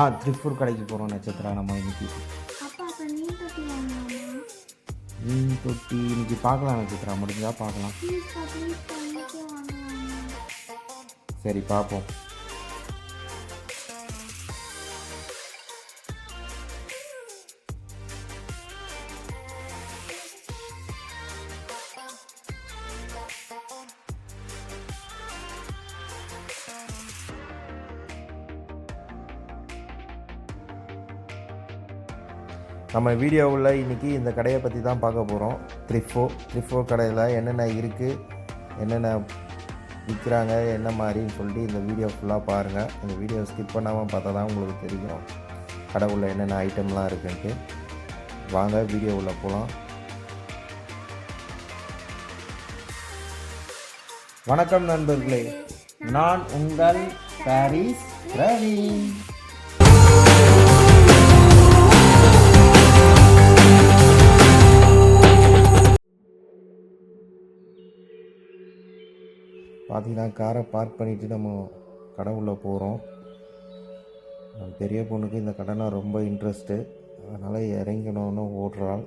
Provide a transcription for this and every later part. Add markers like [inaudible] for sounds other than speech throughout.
ஆ திருப்பூர் கடைக்கு போகிறோம் நட்சத்திரா நம்ம இன்னைக்கு. மீன் தொட்டி இன்னைக்கு பார்க்கலாம் நட்சத்திரா முடிஞ்சா பார்க்கலாம். சரி பார்ப்போம். நம்ம வீடியோவில் இன்றைக்கி இந்த கடையை பற்றி தான் பார்க்க போகிறோம் த்ரிஃபோ த்ரிஃபோ கடையில் என்னென்ன இருக்குது என்னென்ன விற்கிறாங்க என்ன மாதிரின்னு சொல்லிட்டு இந்த வீடியோ ஃபுல்லாக பாருங்கள் இந்த வீடியோ ஸ்கிப் பண்ணாமல் பார்த்தா தான் உங்களுக்கு தெரியும். கடை என்னென்ன ஐட்டம்லாம் இருக்குன்ட்டு. வாங்க வீடியோ உள்ள போகலாம் வணக்கம் நண்பர்களே. நான் உங்கள் பாரிஸ் ரவி பார்த்தீங்கன்னா காரை பார்க் பண்ணிவிட்டு நம்ம கடை உள்ளே போகிறோம் பெரிய பொண்ணுக்கு இந்த கடைனா ரொம்ப இன்ட்ரெஸ்ட்டு அதனால் இறங்கணும்னு ஓடுறாள்.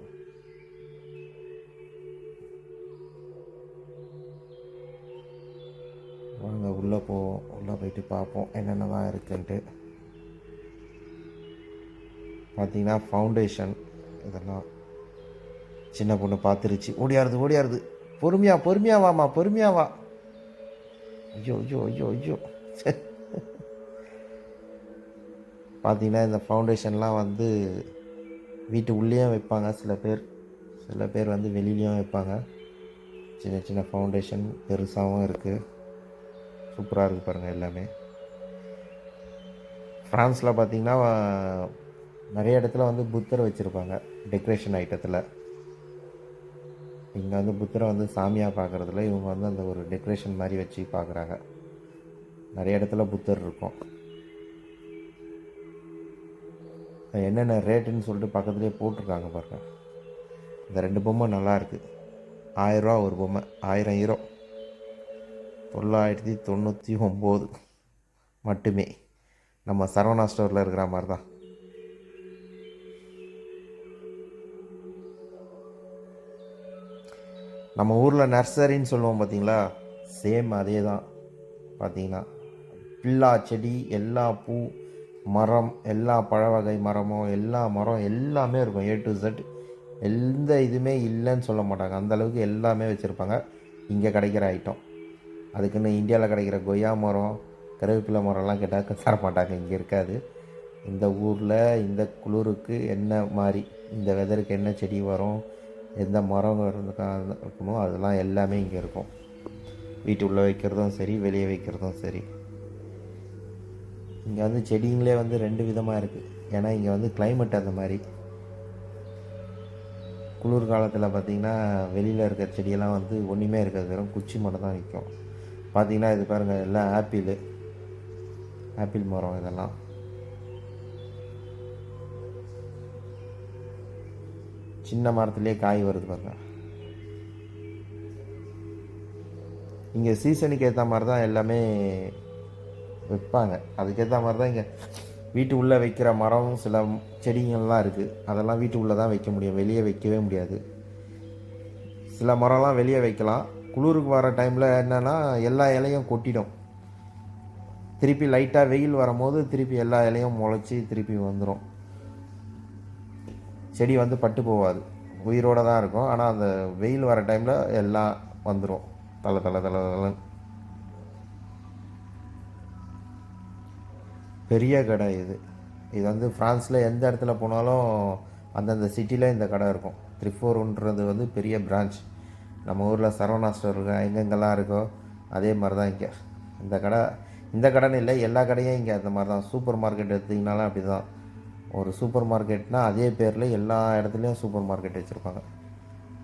வாங்க உள்ளே போவோம். உள்ளே போயிட்டு பார்ப்போம் என்னென்ன தான் இருக்குன்ட்டு. பார்த்தீங்கன்னா ஃபவுண்டேஷன் இதெல்லாம் சின்ன பொண்ணு பார்த்துருச்சு. ஓடியாருது ஓடியாருது. பொறுமையாக பொறுமையாக வாம்மா பொறுமையாக வா. ஐயோ ஐயோ ஐயோ ஐயோ. பார்த்திங்கன்னா பார்த்தீங்கன்னா இந்த ஃபவுண்டேஷன்லாம் வந்து வீட்டு உள்ளேயும் வைப்பாங்க சில பேர். சில பேர் வந்து வெளியிலையும் வைப்பாங்க. சின்ன சின்ன ஃபவுண்டேஷன் பெருசாகவும் இருக்குது சூப்பராக இருக்குது பாருங்கள் எல்லாமே. ஃப்ரான்ஸில் பார்த்திங்கன்னா நிறைய இடத்துல வந்து புத்தர் வச்சுருப்பாங்க. டெக்கரேஷன் ஐட்டத்தில் இங்கே வந்து புத்தரை வந்து சாமியாக பார்க்குறதுல இவங்க வந்து அந்த ஒரு டெக்கரேஷன் மாதிரி வச்சு பார்க்குறாங்க நிறைய இடத்துல புத்தர் இருக்கும். என்னென்ன ரேட்டுன்னு சொல்லிட்டு பக்கத்துலேயே போட்டிருக்காங்க பாருங்கள் இந்த ரெண்டு பொம்மை நல்லாயிருக்கு ஆயிரரூவா ஒரு பொம்மை. ஆயிரம் ஹீரோ தொள்ளாயிரத்தி தொண்ணூற்றி ஒம்பது மட்டுமே. நம்ம சரவணா ஸ்டோரில் இருக்கிற மாதிரி தான் நம்ம ஊரில் நர்சரின்னு சொல்லுவோம் பார்த்தீங்களா சேம் அதே தான் பார்த்தீங்கன்னா எல்லா செடி எல்லா பூ மரம் எல்லா பழ வகை மரமும் எல்லா மரம் எல்லாமே இருக்கும். A to Z. எந்த இதுவுமே இல்லைன்னு சொல்ல மாட்டாங்க. அந்தளவுக்கு எல்லாமே வச்சுருப்பாங்க. இங்கே கிடைக்கிற ஐட்டம் அதுக்குன்னு இந்தியாவில் கிடைக்கிற கொய்யா மரம் கருவேப்பிலை மரம்லாம் கேட்டால் தர மாட்டாங்க. இங்கே இருக்காது. இந்த ஊரில் இந்த குளிருக்கு என்ன மாதிரி இந்த வெதருக்கு என்ன செடி வரும் எந்த மரம் இருந்துக்கா இருக்குமோ அதெல்லாம் எல்லாமே இங்கே இருக்கும். வீட்டு உள்ளே வைக்கிறதும் சரி வெளியே வைக்கிறதும் சரி. இங்கே வந்து செடிங்களே வந்து ரெண்டு விதமாக இருக்குது ஏன்னா இங்கே வந்து கிளைமேட் அந்த மாதிரி. குளிர் காலத்தில் பார்த்திங்கன்னா வெளியில் இருக்கிற செடியெல்லாம் வந்து ஒன்றுமே இருக்காது. வெறும் குச்சி மட்டும் தான் நிற்கும் பார்த்திங்கன்னா இது பாருங்கள் எல்லாம் ஆப்பிள். ஆப்பிள் மரம் இதெல்லாம். சின்ன மரத்துலேயே காய் வருது பாருங்க. இங்கே சீசனுக்கு ஏற்ற மாதிரி தான் எல்லாமே வைப்பாங்க அதுக்கேற்ற மாதிரி தான் இங்கே வீட்டு உள்ளே வைக்கிற மரம் சில செடிங்கள்லாம் இருக்குது அதெல்லாம் வீட்டு உள்ளே தான் வைக்க முடியும். வெளியே வைக்கவே முடியாது. சில மரம்லாம் வெளியே வைக்கலாம். குளிருக்கு வர டைமில் என்னென்னா எல்லா இலையும் கொட்டிடும். திருப்பி லைட்டாக வெயில் வரும்போது திருப்பி எல்லா இலையும் முளைச்சி திருப்பி வந்துடும் செடி வந்து பட்டு போகாது உயிரோடு தான் இருக்கும். ஆனால் அந்த வெயில் வர டைமில் எல்லாம் வந்துடும் தலை தலை தலை தலை பெரிய கடை இது. இது வந்து ஃப்ரான்ஸில் எந்த இடத்துல போனாலும் அந்தந்த சிட்டியில் இந்த கடை இருக்கும். த்ரிஃபோர்ன்றது வந்து பெரிய பிரான்ச். நம்ம ஊரில் சரவணா ஸ்டோர் இருக்கா எங்கெங்கெல்லாம் இருக்கோ அதே மாதிரி தான் இங்கே. இந்த கடை இந்த கடைன்னு இல்லை எல்லா கடையும் இங்கே அந்த மாதிரி தான் சூப்பர் மார்க்கெட் எடுத்திங்கனாலும் அப்படி தான் ஒரு சூப்பர் மார்க்கெட்னா அதே பேரில் எல்லா இடத்துலையும் சூப்பர் மார்க்கெட் வச்சுருப்பாங்க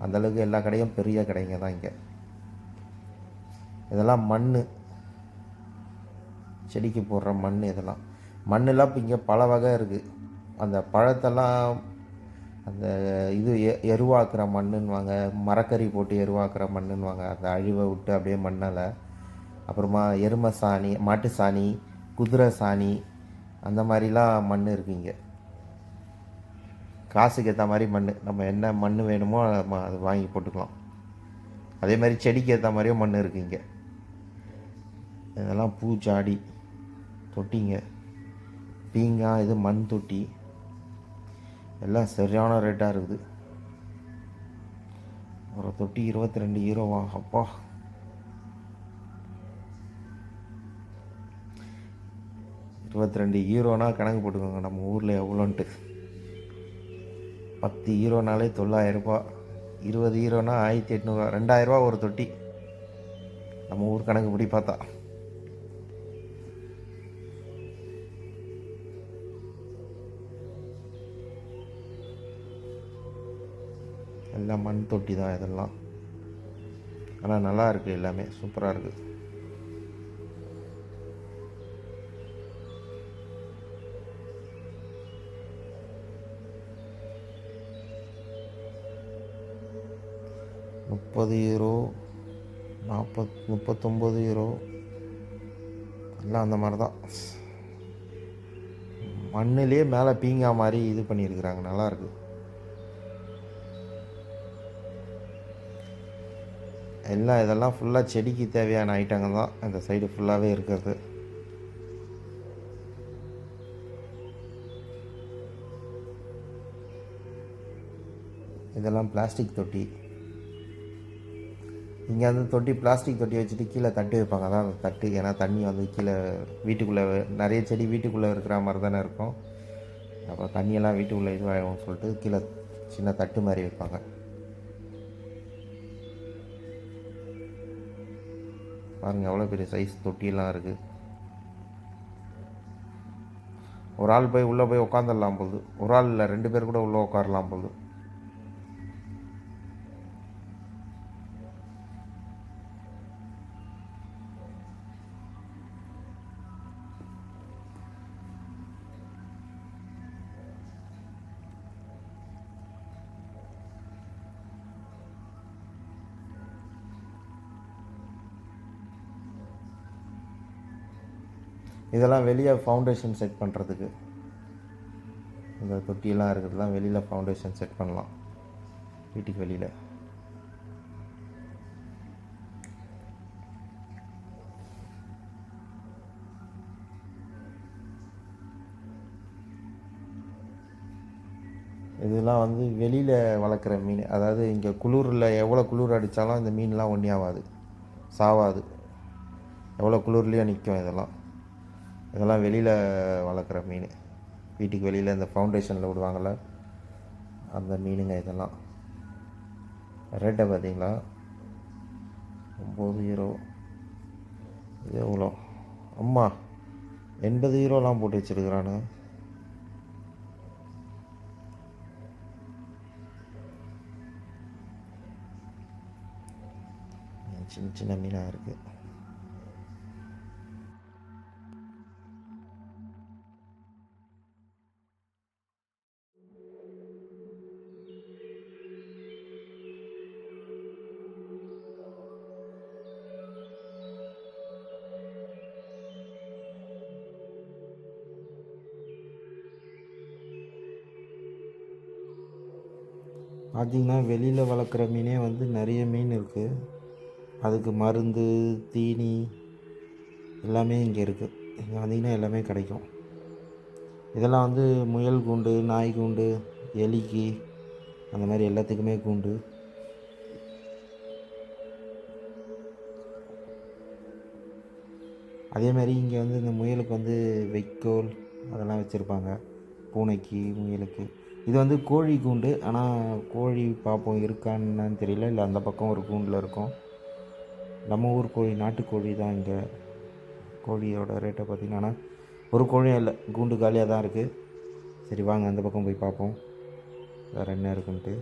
அந்தளவுக்கு எல்லா கடையும் பெரிய கடைங்க தான் இங்கே. இதெல்லாம் மண் செடிக்கு போடுற மண் இதெல்லாம். மண்ணெல்லாம் இப்போ இங்கே பல வகை இருக்குது அந்த பழத்தெல்லாம் அந்த இது எ எருவாக்குற மண்ணுன்னுவாங்க. மரக்கறி போட்டு எருவாக்குற மண்ணுன்னுவாங்க. அந்த அழிவை விட்டு அப்படியே மண்ணால். அப்புறமா எருமை சாணி மாட்டு சாணி குதிரை சாணி அந்த மாதிரிலாம் மண் இருக்குது இங்கே. காசுக்கு ஏற்ற மாதிரி மண் நம்ம என்ன மண் வேணுமோ நம்ம அது வாங்கி போட்டுக்கலாம். அதே மாதிரி செடிக்கு ஏற்ற மாதிரியும் மண் இருக்குது இங்கே. இதெல்லாம் பூச்சாடி தொட்டிங்க. பீங்காய் இது மண் தொட்டி. எல்லாம் சரியான ரேட்டாக இருக்குது. ஒரு தொட்டி இருபத்தி ரெண்டு ஹீரோவா அப்பா. இருபத்தி ரெண்டு ஹீரோனா கணக்கு போட்டுக்கோங்க. நம்ம ஊரில் எவ்வளோன்ட்டு. பத்து ஹீரோனாலே தொள்ளாயிரரூபா இருபது ஹீரோனா ஆயிரத்தி எட்நூறுவா ரெண்டாயிரரூபா ஒரு தொட்டி. நம்ம ஊர் கணக்குப்படி பார்த்தா. எல்லாம் மண் தொட்டி தான் இதெல்லாம். ஆனால் நல்லா இருக்குது எல்லாமே சூப்பராக இருக்குது முப்பது யூரோ நாற்பத் முப்பத்தொம்பது யூரோ எல்லாம் அந்த மாதிரி தான். மண்ணிலே மேலே பீங்கா மாதிரி இது பண்ணியிருக்கிறாங்க. நல்லாயிருக்கு எல்லாம் இதெல்லாம் ஃபுல்லாக செடிக்கு தேவையான ஐட்டங்க தான். இந்த சைடு ஃபுல்லாகவே இருக்கிறது. இதெல்லாம் பிளாஸ்டிக் தொட்டி. இங்கே வந்து தொட்டி பிளாஸ்டிக் தொட்டி வச்சுட்டு கீழே தட்டி வைப்பாங்க. அதான் அந்த தட்டு. ஏன்னா தண்ணி வந்து கீழே வீட்டுக்குள்ளே நிறைய செடி வீட்டுக்குள்ளே இருக்கிற மாதிரி தானே இருக்கும். அப்போ தண்ணியெல்லாம் வீட்டுக்குள்ளே இதுவாகும் சொல்லிட்டு கீழே சின்ன தட்டு மாதிரி வைப்பாங்க. பாருங்கள் எவ்வளோ பெரிய சைஸ் தொட்டியெல்லாம் இருக்குது ஒரு ஆள் போய் உள்ளே போய் உட்காந்துடலாம் போகுது ஒரு ஆள் இல்லை ரெண்டு பேர் கூட உள்ளே உட்காரலாம் போகுது இதெல்லாம் வெளியே ஃபவுண்டேஷன் செட் பண்ணுறதுக்கு இந்த தொட்டியெல்லாம் இருக்கிறதுலாம் வெளியில் ஃபவுண்டேஷன் செட் பண்ணலாம். வீட்டுக்கு வெளியில். இதெல்லாம் வந்து வெளியில் வளர்க்குற மீன். அதாவது இங்கே குளிரில் எவ்வளோ குளிர் அடித்தாலும் இந்த மீன்லாம் ஒன்றே ஆகாது சாவாது. எவ்வளோ குளிர்லேயும் நிற்கும் இதெல்லாம். இதெல்லாம் வெளியில் வளர்க்குற மீன். வீட்டுக்கு வெளியில் இந்த ஃபவுண்டேஷனில் விடுவாங்கள்ல அந்த மீனுங்க இதெல்லாம். ரேட்டை பார்த்தீங்களா? ஒம்பது ஹீரோ இது எவ்வளோ? அம்மா எண்பது ஹீரோலாம் போட்டு வச்சுருக்குறானு. சின்ன சின்ன மீனாக இருக்குது பார்த்திங்கன்னா வெளியில் வளர்க்குற மீனே வந்து நிறைய மீன் இருக்குது அதுக்கு மருந்து தீனி எல்லாமே இங்கே இருக்குது இங்கே வந்தீங்கன்னா எல்லாமே கிடைக்கும். இதெல்லாம் வந்து முயல் கூண்டு நாய் கூண்டு எலிக்கு அந்த மாதிரி எல்லாத்துக்குமே கூண்டு. அதே மாதிரி இங்கே வந்து இந்த முயலுக்கு வந்து வைக்கோல் அதெல்லாம் வச்சுருப்பாங்க. பூனைக்கு முயலுக்கு. இது வந்து கோழி கூண்டு. ஆனால் கோழி பார்ப்போம் இருக்கான்னு தெரியல. இல்லை அந்த பக்கம் ஒரு கூண்டில் இருக்கும். நம்ம ஊர் கோழி நாட்டுக்கோழி தான் இங்கே. கோழியோட ரேட்டை பார்த்திங்கன்னா ஒரு கோழியும் இல்லை. கூண்டு காலியாக தான் இருக்குது சரி வாங்க அந்த பக்கம் போய் பார்ப்போம் வேறு என்ன இருக்குன்ட்டு.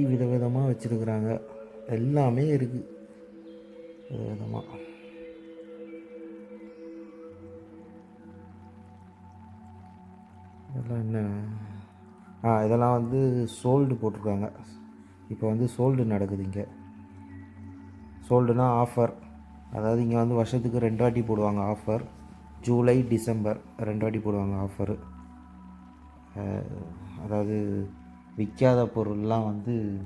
தொட்டி விதவிதமாக வச்சுருக்குறாங்க. எல்லாமே இருக்குது விதவிதமாக இதெல்லாம் என்ன? ஆ இதெல்லாம் வந்து சோல்டு போட்டிருக்காங்க. இப்போ வந்து சோல்டு நடக்குது இங்கே. சோல்டுனா ஆஃபர். அதாவது இங்கே வந்து வருஷத்துக்கு ரெண்டு வாட்டி போடுவாங்க ஆஃபர். ஜூலை டிசம்பர் ரெண்டு வாட்டி போடுவாங்க ஆஃபரு. அதாவது விற்காத பொருள்லாம் வந்து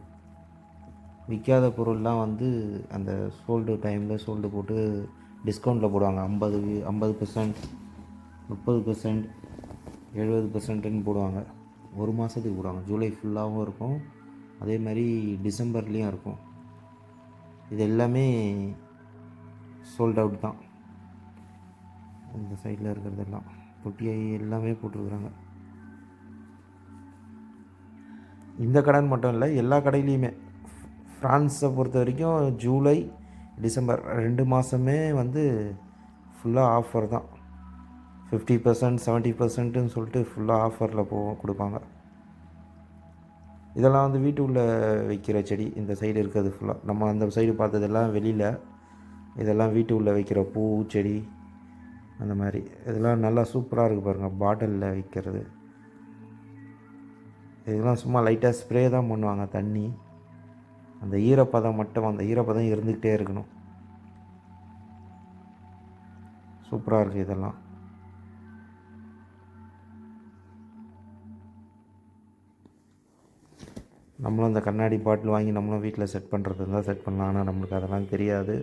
விற்காத பொருள்லாம் வந்து அந்த சோல்டு டைமில் சோல்டு போட்டு டிஸ்கவுண்ட்டில் போடுவாங்க. ஐம்பது ஐம்பது பர்சன்ட் முப்பது பர்சன்ட் எழுபது பர்சன்ட்டுன்னு போடுவாங்க. ஒரு மாதத்துக்கு போடுவாங்க. ஜூலை ஃபுல்லாகவும் இருக்கும். அதே மாதிரி டிசம்பர்லேயும் இருக்கும். இது எல்லாமே சோல்ட் அவுட் தான். இந்த சைடில் இருக்கிறதெல்லாம். பொட்டியை எல்லாமே போட்டிருக்குறாங்க. இந்த கடைன்னு மட்டும் இல்லை எல்லா கடையிலையுமே. ஃப்ரான்ஸை பொறுத்த வரைக்கும் ஜூலை டிசம்பர் ரெண்டு மாதமே வந்து ஃபுல்லாக ஆஃபர் தான். ஃபிஃப்டி பர்சன்ட் செவன்ட்டி பர்சன்ட்டுன்னு சொல்லிட்டு ஃபுல்லாக ஆஃபரில் போவோம் கொடுப்பாங்க. இதெல்லாம் வந்து வீட்டுக்குள்ள வைக்கிற செடி இந்த சைடு இருக்கிறது ஃபுல்லாக நம்ம அந்த சைடு பார்த்ததெல்லாம் வெளியில். இதெல்லாம் வீட்டுக்குள்ளே வைக்கிற பூ செடி அந்த மாதிரி. இதெல்லாம் நல்லா சூப்பராக இருக்குது பாருங்கள் பாட்டிலில் வைக்கிறது. இதெல்லாம் சும்மா லைட்டாக ஸ்ப்ரே தான் பண்ணுவாங்க தண்ணி. அந்த ஈரப்பதம் மட்டும் அந்த ஈரப்பதம் இருந்துக்கிட்டே இருக்கணும். சூப்பராக இருக்குது இதெல்லாம். நம்மளும் அந்த கண்ணாடி பாட்டில் வாங்கி நம்மளும் வீட்டில் செட் பண்ணுறது இருந்தால் செட் பண்ணலாம். ஆனால் நம்மளுக்கு அதெல்லாம் தெரியாது.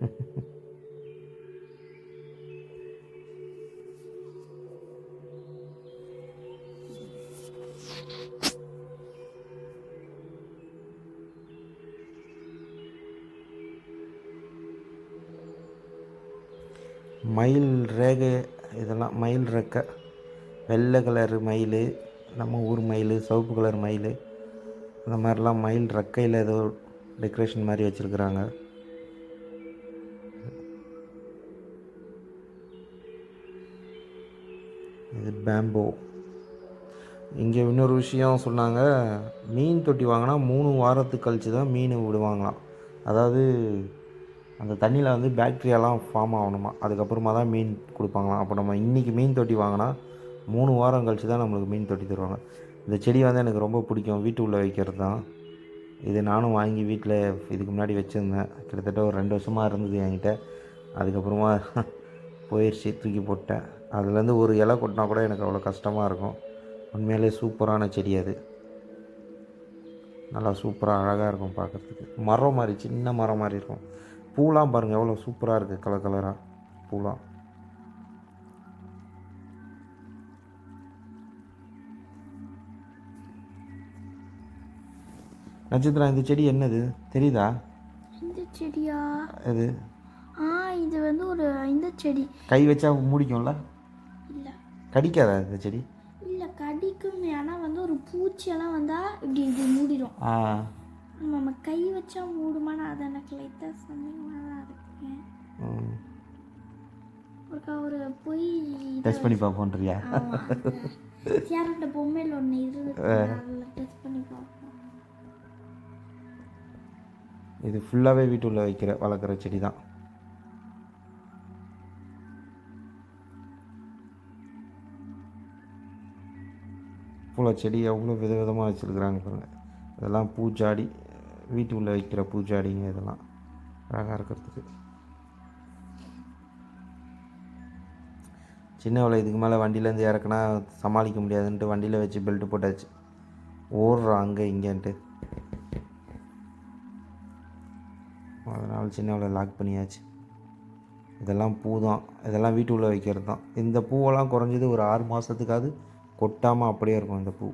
[laughs] மயில் ரேகை இதெல்லாம் மயில் ரெக்கை. வெள்ளை கலர் மயில் நம்ம ஊர் மயில் சிவப்பு கலர் மயில் அந்த மாதிரிலாம் மயில் ரெக்கையில் ஏதோ டெக்கரேஷன் மாதிரி வச்சுருக்குறாங்க. இது பேம்போ இங்கே இன்னொரு விஷயம் சொன்னாங்க மீன் தொட்டி வாங்கினா மூணு வாரத்துக்கு கழிச்சு தான் மீன் விடுவாங்களாம். அதாவது அந்த தண்ணியில் வந்து பேக்டீரியாலாம் ஃபார்ம் ஆகணுமா? அதுக்கப்புறமா தான் மீன் கொடுப்பாங்களாம். அப்போ நம்ம இன்றைக்கி மீன் தொட்டி வாங்கினா மூணு வாரம் கழிச்சு தான் நம்மளுக்கு மீன் தொட்டி தருவாங்க. இந்த செடி வந்து எனக்கு ரொம்ப பிடிக்கும். வீட்டு உள்ளே வைக்கிறது தான். இது நானும் வாங்கி வீட்டில் இதுக்கு முன்னாடி வச்சுருந்தேன். கிட்டத்தட்ட ஒரு ரெண்டு வருஷமாக இருந்தது என்கிட்ட. அதுக்கப்புறமா போயிடுச்சு தூக்கி போட்டேன். அதுலேருந்து ஒரு இலை கொட்டினா கூட எனக்கு அவ்வளோ கஷ்டமாக இருக்கும். உண்மையிலே சூப்பரான செடி அது. நல்லா சூப்பராக அழகாக இருக்கும் பார்க்குறதுக்கு மரம் மாதிரி சின்ன மரம் மாதிரி இருக்கும். பூலாம் பாருங்கள் எவ்வளோ சூப்பராக இருக்குது கலர் கலராக பூலாம். நட்சத்திரம் இந்த செடி என்னது? தெரியுதா? இந்த செடியா? இது ஆ இது வந்து ஒரு இந்த செடி. கை வச்சா முடிக்கும்ல? இல்லை. கடிக்காதா இந்த செடி? இல்லை கடிக்கும். ஆனால் வந்து ஒரு பூச்சியெல்லாம் வந்தால் இப்படி இப்படி மூடிடும். ஆ. நம்ம கை வச்சா மூடுமானா அது எனக்கு லைட்டாக சந்தேகமாக தான் இருக்கு ஒருக்கா ஒரு பொய் டெஸ்ட் பண்ணி பார்ப்போன்றியா? சேரண்ட பொம்மையில் ஒன்று இருக்கு அதில் டெஸ்ட் பண்ணி பார்ப்போம். இது ஃபுல்லாகவே வீட்டுள்ள வைக்கிற வளர்க்குற செடி தான் பூல செடி எவ்வளோ விதவிதமாக வச்சுருக்குறாங்க பாருங்க. இதெல்லாம் பூச்சாடி வீட்டுக்குள்ளே வைக்கிற பூஜாடிங்க இதெல்லாம். அழகாக இருக்கிறதுக்கு. சின்னவளை இதுக்கு மேலே வண்டியிலேருந்து இறக்குனா சமாளிக்க முடியாதுன்ட்டு வண்டியில் வச்சு பெல்ட்டு போட்டாச்சு. ஓடுறான் அங்கே இங்கேன்ட்டு. அதனால் சின்னவளை லாக் பண்ணியாச்சு. இதெல்லாம் பூ தான் இதெல்லாம் வீட்டுக்குள்ளே வைக்கிறது தான் இந்த பூவெல்லாம் குறைஞ்சது ஒரு ஆறு மாதத்துக்காவது கொட்டாமல் அப்படியே இருக்கும் இந்த பூ.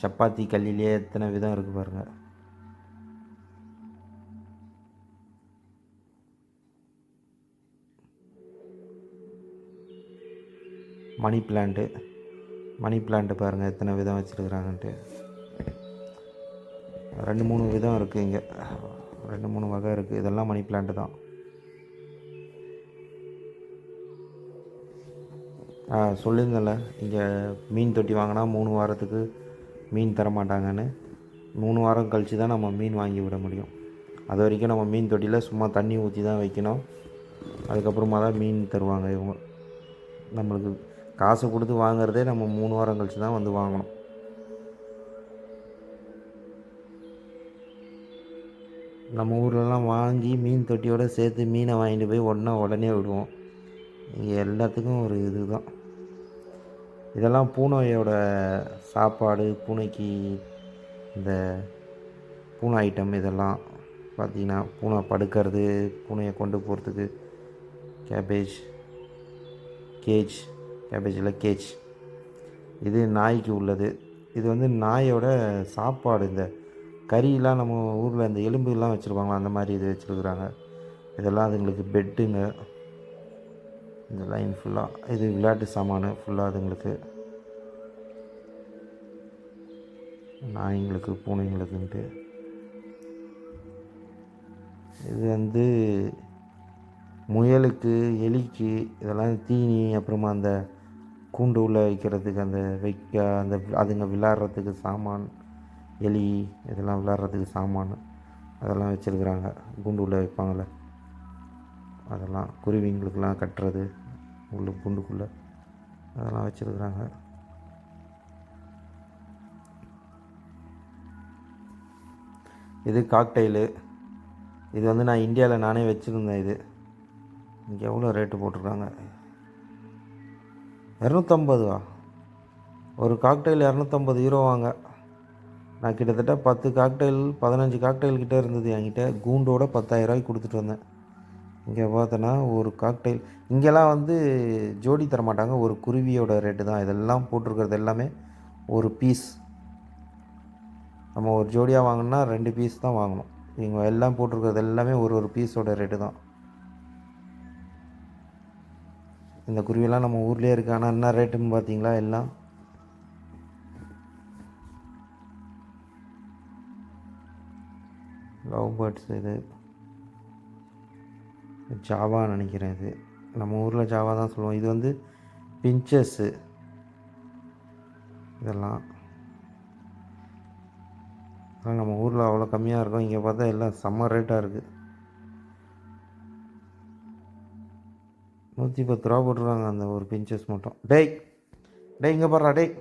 சப்பாத்தி கல்லிலே எத்தனை விதம் இருக்குது பாருங்கள் மணி பிளான்ட்டு. மணி பிளான்ட்டு பாருங்கள் எத்தனை விதம் வச்சுருக்குறாங்கன்ட்டு. ரெண்டு மூணு விதம் இருக்குது இங்கே. ரெண்டு மூணு வகை இருக்குது இதெல்லாம் மணி பிளான்ட்டு தான். ஆ சொல்லியிருந்தேன்ல இங்கே மீன் தொட்டி வாங்கினா மூணு வாரத்துக்கு மீன் தர மாட்டாங்கன்னு மூணு வாரம் கழித்து தான் நம்ம மீன் வாங்கி விட முடியும். அது வரைக்கும் நம்ம மீன் தொட்டியில் சும்மா தண்ணி ஊற்றி தான் வைக்கணும். அதுக்கப்புறமா தான் மீன் தருவாங்க இவங்க. நம்மளுக்கு காசு கொடுத்து வாங்குறதே நம்ம மூணு வாரம் கழித்து தான் வந்து வாங்கணும். நம்ம ஊர்லலாம் வாங்கி மீன் தொட்டியோடு சேர்த்து மீனை வாங்கிட்டு போய் ஒன்றா உடனே விடுவோம். இங்கே எல்லாத்துக்கும் ஒரு இதுதான். இதெல்லாம் பூனையோட சாப்பாடு பூனைக்கு இந்த பூனை ஐட்டம் இதெல்லாம் பார்த்தீங்கன்னா பூனை படுக்கிறது பூனையை கொண்டு போகிறதுக்கு கேபேஜ் கேஜ் கேபேஜில் கேஜ் இது நாய்க்கு உள்ளது. இது வந்து நாயோட சாப்பாடு. இந்த கறியெலாம் நம்ம ஊரில் இந்த எலும்புலாம் வச்சுருப்பாங்களா அந்த மாதிரி இது வச்சுருக்குறாங்க. இதெல்லாம் அதுங்களுக்கு பெட்டுங்க இந்த லைன் ஃபுல்லாக இது விளையாட்டு சாமான் ஃபுல்லாக அதுங்களுக்கு. நாய்ங்களுக்கு பூனைங்களுக்குன்ட்டு. இது வந்து முயலுக்கு எலிக்கு இதெல்லாம் தீனி அப்புறமா அந்த கூண்டு உள்ளே வைக்கிறதுக்கு அந்த வைக்க அந்த அதுங்க விளாட்றதுக்கு சாமான் எலி இதெல்லாம் விளாட்றதுக்கு சாமான் அதெல்லாம் வச்சுருக்குறாங்க. கூண்டு உள்ளே வைப்பாங்களே அதெல்லாம் குருவிங்களுக்கெல்லாம் கட்டுறது உள்ள குண்டுக்குள்ளே அதெல்லாம் வச்சுருக்குறாங்க. இது காக்டெயிலு இது வந்து நான் இந்தியாவில் நானே வச்சுருந்தேன் இது. இங்கே எவ்வளோ ரேட்டு போட்டிருக்காங்க? இரநூத்தம்பதுவா? ஒரு காக்டெயில் இரநூத்தம்பது யூரோ வாங்க. நான் கிட்டத்தட்ட பத்து காக்டெயில் பதினஞ்சு காக்டெயில் கிட்டே இருந்தது என்கிட்ட. கூண்டோட பத்தாயிரரூவாய்க்கு கொடுத்துட்டு வந்தேன். இங்கே பார்த்தோன்னா ஒரு காக்டெயில் இங்கெல்லாம் வந்து ஜோடி தர மாட்டாங்க ஒரு குருவியோட ரேட்டு தான். இதெல்லாம் போட்டிருக்கிறது எல்லாமே ஒரு பீஸ் நம்ம ஒரு ஜோடியாக வாங்கினா ரெண்டு பீஸ் தான் வாங்கணும். இவங்க எல்லாம் போட்டிருக்கிறது எல்லாமே ஒரு ஒரு பீஸோட ரேட்டு தான். இந்த குருவியெல்லாம் நம்ம ஊர்லேயே இருக்குது ஆனால் என்ன ரேட்டுன்னு பார்த்தீங்களா? எல்லாம் லவ் பேர்ட்ஸ் இது. ஜாவா நினைக்கிறேன் இது. நம்ம ஊரில் ஜாவா தான் சொல்லுவோம். இது வந்து பிஞ்சஸ்ஸு இதெல்லாம். நம்ம ஊரில் அவ்வளோ கம்மியாக இருக்கும். இங்கே பார்த்தா எல்லாம் செம்ம ரேட்டாக இருக்குது நூற்றி பத்து ரூபா போட்டுருவாங்க அந்த ஒரு பிஞ்சஸ் மட்டும். டேய் டேய் இங்கே பாடுறா டேய்.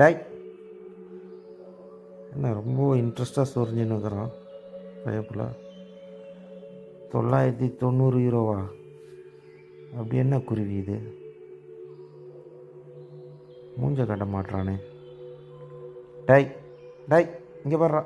டேய். என்ன ரொம்ப இன்ட்ரெஸ்டாக சொரிஞ்சுன்னு இருக்கிறான். பயப்பில் தொள்ளாயிரத்தி தொண்ணூறு யூரோவா. அப்படி என்ன குருவி இது? மூஞ்ச கட்ட மாட்றானே. டை டை இங்கே பாடுறா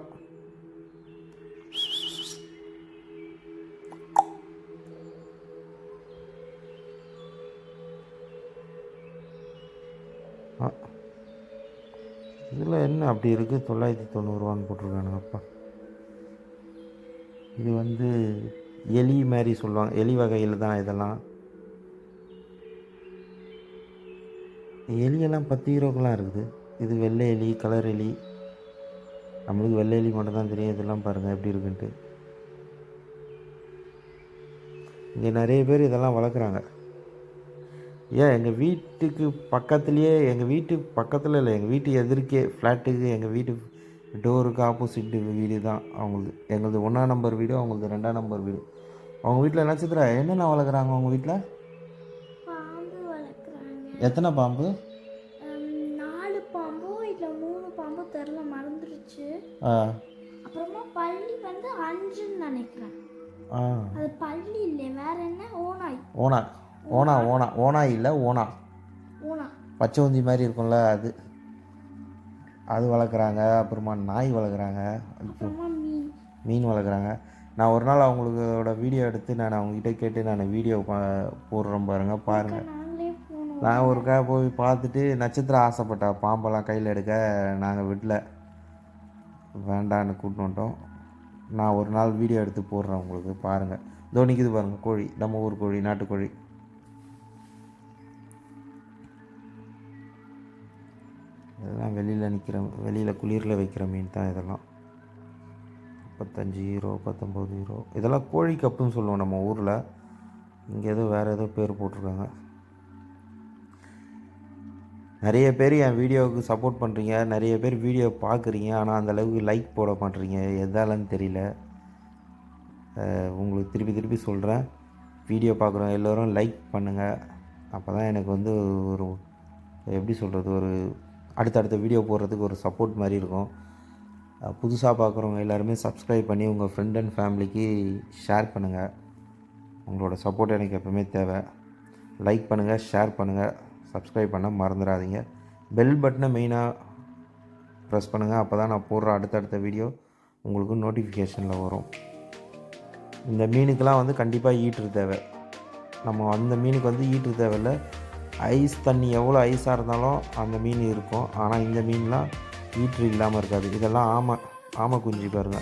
இதில் என்ன அப்படி இருக்குது தொள்ளாயிரத்தி தொண்ணூறுவான்னு போட்டிருக்கானுங்கப்பா இது வந்து எலி மாதிரி சொல்லுவாங்க. எலி வகையில் தான் இதெல்லாம். எலியெல்லாம் பத்து ஹீரோக்கெல்லாம் இருக்குது. இது வெள்ளை எலி கலர் எலி. நம்மளுக்கு வெள்ளை எலி மட்டும் தான் தெரியும். இதெல்லாம் பாருங்கள் எப்படி இருக்குன்ட்டு. இங்கே நிறைய பேர் இதெல்லாம் வளர்க்குறாங்க. ஏன்? எங்கள் வீட்டுக்கு பக்கத்துலேயே எங்கள் வீட்டுக்கு பக்கத்தில் இல்லை. எங்கள் வீட்டு எதிர்க்கே ஃப்ளாட்டுக்கு எங்கள் வீட்டு டோருக்கு ஆப்போசிட் வீடு தான் அவங்களது. எங்களது ஒன்றாம் நம்பர் வீடு அவங்களது ரெண்டாம் நம்பர் வீடு. அவங்க வீட்டில் நட்சத்திர என்னென்ன வளர்க்குறாங்க அவங்க வீட்டில் எத்தனை பாம்பு? நாலு பாம்போ இல்லை மூணு பாம்போ தெரில மறந்துடுச்சு அப்புறமா பள்ளி வந்து அஞ்சுன்னு நினைக்கிறேன். அது பள்ளி இல்லை வேற என்ன? ஓனாய். ஓனா. ஓனா ஓனா. ஓனா இல்லை ஓனா. ஓனா. பச்சைவந்தி மாதிரி இருக்கும்ல அது. அது வளர்க்குறாங்க அப்புறமா நாய் வளர்க்குறாங்க. மீன். வளர்க்குறாங்க. நான் ஒரு நாள் அவங்களோட வீடியோ எடுத்து நான் அவங்ககிட்ட கேட்டு நான் வீடியோ போடுறேன் பாருங்கள் பாருங்கள் நான் ஒருக்கா போய் பார்த்துட்டு நட்சத்திரம் ஆசைப்பட்டா பாம்பெல்லாம் கையில் எடுக்க நாங்கள் விடல. வேண்டான்னு கூட்டின்னு வந்துட்டோம். நான் ஒரு நாள் வீடியோ எடுத்து போடுறேன் உங்களுக்கு பாருங்கள் இதோ நிற்கிது பாருங்கள் கோழி. நம்ம ஊர் கோழி நாட்டுக்கோழி. இதெல்லாம் வெளியில் நிற்கிற வெளியில் குளிரில் வைக்கிற மீன் தான் இதெல்லாம். முப்பத்தஞ்சு ஹீரோ பத்தொம்போது ஹீரோ இதெல்லாம் கோழி கப்புன்னு சொல்லுவோம் நம்ம ஊரில். இங்கே எதுவும் வேறு ஏதோ பேர் போட்டிருக்காங்க. நிறைய பேர் என் வீடியோவுக்கு சப்போர்ட் பண்ணுறீங்க நிறைய பேர் வீடியோ பார்க்குறீங்க ஆனால் அந்தளவுக்கு லைக் போட மாட்டேறீங்க. எதாலன்னு தெரியல. உங்களுக்கு திருப்பி திருப்பி சொல்கிறேன் வீடியோ பார்க்குறோம் எல்லோரும் லைக் பண்ணுங்கள் அப்போ தான் எனக்கு வந்து ஒரு எப்படி சொல்கிறது ஒரு அடுத்தடுத்த வீடியோ போடுறதுக்கு ஒரு சப்போர்ட் மாதிரி இருக்கும். புதுசாக பார்க்குறவங்க எல்லாருமே சப்ஸ்கிரைப் பண்ணி உங்கள் ஃப்ரெண்ட் அண்ட் ஃபேமிலிக்கு ஷேர் பண்ணுங்கள் உங்களோட சப்போர்ட் எனக்கு எப்பவுமே தேவை. லைக் பண்ணுங்கள் ஷேர் பண்ணுங்கள் சப்ஸ்கிரைப் பண்ண மறந்துடாதீங்க. பெல் பட்டனை மெயினாக ப்ரெஸ் பண்ணுங்கள் அப்போ தான் நான் போடுற அடுத்தடுத்த வீடியோ உங்களுக்கு நோட்டிஃபிகேஷனில் வரும். இந்த மீனுக்கெலாம் வந்து கண்டிப்பாக ஈட்ரு தேவை. நம்ம அந்த மீனுக்கு வந்து ஈட்ரு தேவையில்ல. ஐஸ் தண்ணி எவ்வளோ ஐஸாக இருந்தாலும் அந்த மீன் இருக்கும். ஆனால் இந்த மீன்லாம் ஈற்று இல்லாமல் இருக்காது. இதெல்லாம் ஆமை ஆமை குஞ்சு பாருங்க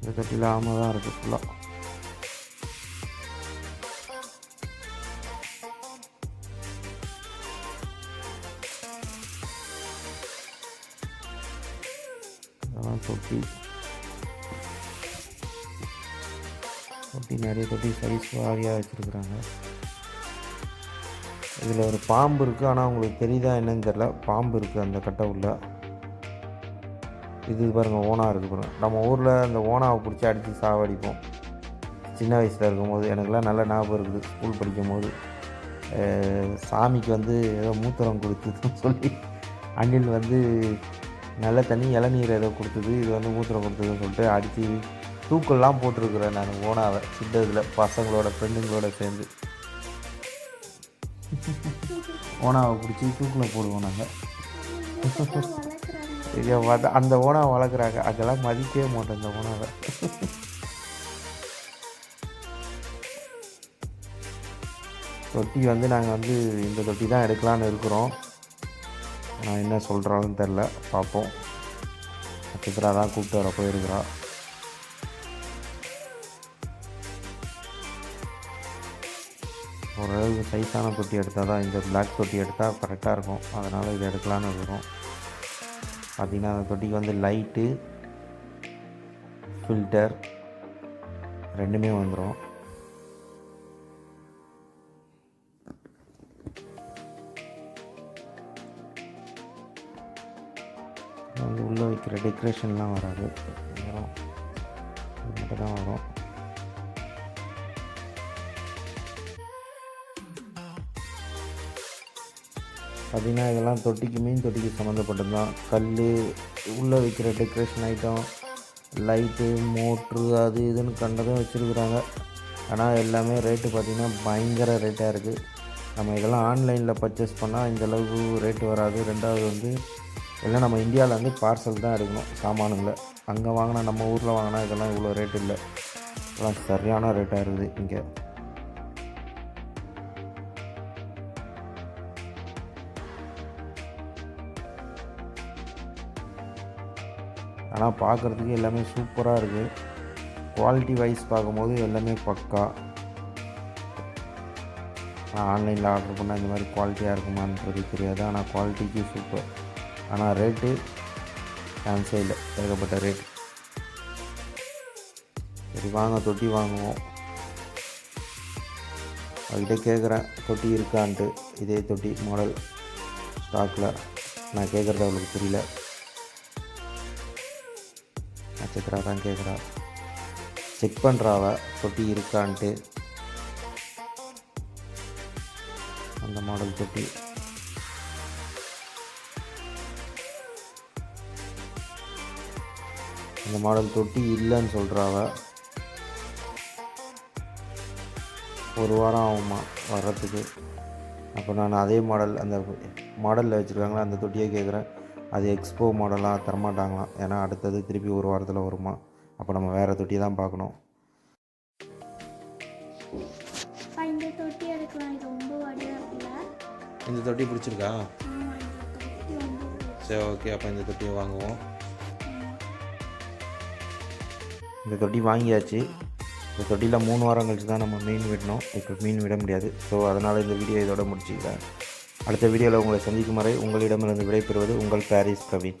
இந்த தட்டியில் ஆமை தான் இருக்குது ஃபுல்லாக அதெல்லாம் தொட்டி தொட்டி நிறைய தொட்டி சைஸ் வாரியாக வச்சுருக்குறாங்க. இதில் ஒரு பாம்பு இருக்குது ஆனால் உங்களுக்கு தெரியுதா என்னன்னு தெரில பாம்பு இருக்குது அந்த கட்டை உள்ள. இது பாருங்கள் ஓனா இருக்குது பாருங்கள் நம்ம ஊரில் அந்த ஓனாவை பிடிச்சி அடித்து சாவடிப்போம். சின்ன வயசில் இருக்கும்போது எனக்குலாம் நல்ல ஞாபகம் இருக்குது. ஸ்கூல் படிக்கும் போது சாமிக்கு வந்து ஏதோ மூத்திரம் கொடுத்துதுன்னு சொல்லி. அண்ணில் வந்து நல்ல தண்ணி இளநீர் ஏதோ கொடுத்தது. இது வந்து மூத்திரம் கொடுத்ததுன்னு சொல்லிட்டு அடித்து தூக்கெல்லாம் போட்டிருக்கிறேன் நான் ஓனாவை. சின்ன இதில் பசங்களோட ஃப்ரெண்டுங்களோட சேர்ந்து. ஓனாவை பிடிச்சி தூக்கில் போடுவோம் நாங்கள் சரியா பார்த்தா அந்த ஓனாவை வளர்க்குறாங்க. அதெல்லாம் மதிக்கவே மாட்டோம் இந்த ஓனாவை. தொட்டி வந்து நாங்கள் வந்து இந்த தொட்டி தான் எடுக்கலான்னு இருக்கிறோம். நான் என்ன சொல்கிறான்னு தெரில பார்ப்போம். நட்சத்திரா தான் கூப்பிட்டு வர போயிருக்கிறா. ஓரளவுக்கு சைஸான தொட்டி எடுத்தால் தான் இந்த பிளாக் தொட்டி எடுத்தால் கரெக்டாக இருக்கும். அதனால் இதை எடுக்கலான்னு இருக்கும் பார்த்திங்கன்னா அந்த தொட்டிக்கு வந்து லைட்டு ஃபில்டர் ரெண்டுமே வந்துடும் வந்து உள்ளே வைக்கிற டெக்கரேஷன்லாம் வராது. வெறும் இது மட்டும் தான் வரும். பார்த்திங்கன்னா இதெல்லாம் தொட்டிக்கு மீன் தொட்டிக்கு சம்மந்தப்பட்டது தான். கல் உள்ளே வைக்கிற டெக்கரேஷன் ஐட்டம் லைட்டு மோட்ரு அது இதுன்னு கண்டதும் வச்சுருக்குறாங்க. ஆனால் எல்லாமே ரேட்டு பார்த்திங்கன்னா பயங்கர ரேட்டாக இருக்குது நம்ம இதெல்லாம் ஆன்லைனில் பர்ச்சேஸ் பண்ணால் இந்த அளவுக்கு ரேட்டு வராது. ரெண்டாவது வந்து எல்லாம் நம்ம இந்தியாவில் வந்து பார்சல் தான் எடுக்கணும் சாமானுங்களை அங்கே வாங்கினா நம்ம ஊரில் வாங்கினா இதெல்லாம் இவ்வளோ ரேட் இல்லை. இதெல்லாம் சரியான ரேட்டாக இருக்குது இங்கே. ஆனால் பார்க்குறதுக்கு எல்லாமே சூப்பராக இருக்குது குவாலிட்டி வைஸ் பார்க்கும்போது எல்லாமே பக்கா. நான் ஆன்லைனில் ஆர்டர் பண்ணால் இந்த மாதிரி குவாலிட்டியாக இருக்குமான்றது தெரியாது. ஆனால் குவாலிட்டிக்கு சூப்பர் ஆனால் ரேட்டு சான்ஸே இல்லை ஏகப்பட்ட ரேட் சரி வாங்க தொட்டி வாங்குவோம். அவர்கிட்ட கேட்குறேன் தொட்டி இருக்கான்ட்டு. இதே தொட்டி மாடல் ஸ்டாக்கில் நான் கேட்குறது அவளுக்கு புரியல. கேட்குறா தான் கேட்குறா செக் பண்ணுறாவ தொட்டி இருக்கான்ட்டு. அந்த மாடல் தொட்டி. அந்த மாடல் தொட்டி இல்லைன்னு சொல்கிறாவ ஒரு வாரம் ஆகுமா வர்றதுக்கு. அப்போ நான் அதே மாடல் அந்த மாடலில் வச்சுருக்காங்களா அந்த தொட்டியை கேட்குறேன். அது எக்ஸ்போ மாடலாக தரமாட்டாங்களாம் ஏன்னா அடுத்தது திருப்பி ஒரு வாரத்தில் வருமா? அப்போ நம்ம வேறு தொட்டி தான் பார்க்கணும். இந்த தொட்டி எடுக்கலாம். இது ரொம்ப வடிவாக இருக்குல்ல? இந்த தொட்டி பிடிச்சிருக்கா? சரி ஓகே. அப்போ இந்த தொட்டியை வாங்குவோம். இந்த தொட்டி வாங்கியாச்சு. இந்த தொட்டியில் மூணு வாரம் கழிச்சு தான் நம்ம மீன் விடணும் இப்போ மீன் விட முடியாது. ஸோ அதனால் இந்த வீடியோ இதோட முடிச்சுக்கிறேன். அடுத்த வீடியோவில் உங்களை சந்திக்கும் வரை உங்களிடமிருந்து விடைபெறுவது உங்கள் பாரிஸ் பிரவீன்